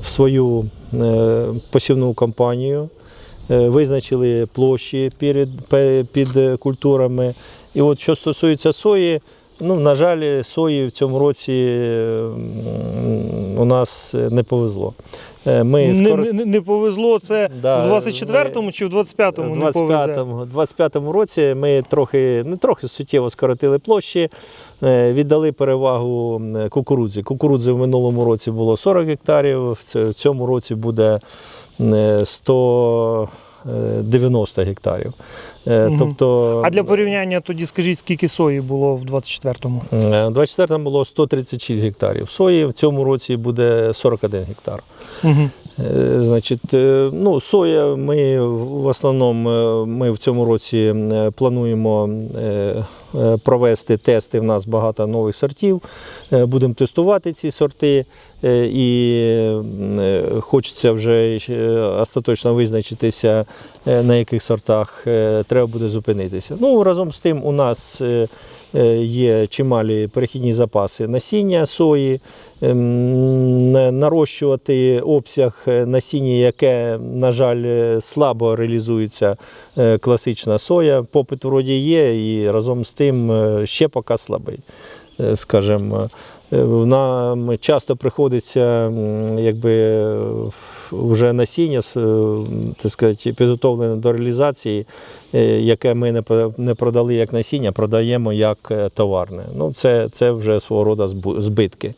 в свою е, посівну кампанію, е, визначили площі під культурами. І от що стосується сої, ну, на жаль, сої в цьому році у нас не повезло. Е, ми скоро... не, не, не повезло це да, в 24-му ми... чи в 25-му 25 му 25-му році ми трохи не трохи суттєво скоротили площі, е, віддали перевагу кукурудзі. Кукурудзи в минулому році було 40 гектарів, в цьому році буде 100 Е, 90 гектарів. Угу. Тобто, А для порівняння тоді скажіть, скільки сої було в 24-му? У 24-му було 136 гектарів. Сої в цьому році буде 41 гектар. Угу. Значить, ну, Соя ми в основному ми в цьому році плануємо провести тести. В нас багато нових сортів. Будемо тестувати ці сорти, і хочеться вже остаточно визначитися, на яких сортах е, треба буде зупинитися. Ну, разом з тим, у нас е, е, є чималі перехідні запаси насіння сої, ем, нарощувати обсяг е, насіння, яке, на жаль, е, слабо реалізується е, класична соя. Попит вроді є, і разом з тим е, ще поки слабий. Е, Скажімо, е, нам часто приходиться якби, вже насіння е, так сказати, підготовлене до реалізації, яке ми не продали як насіння, продаємо як товарне. Ну, це, це вже свого роду збитки.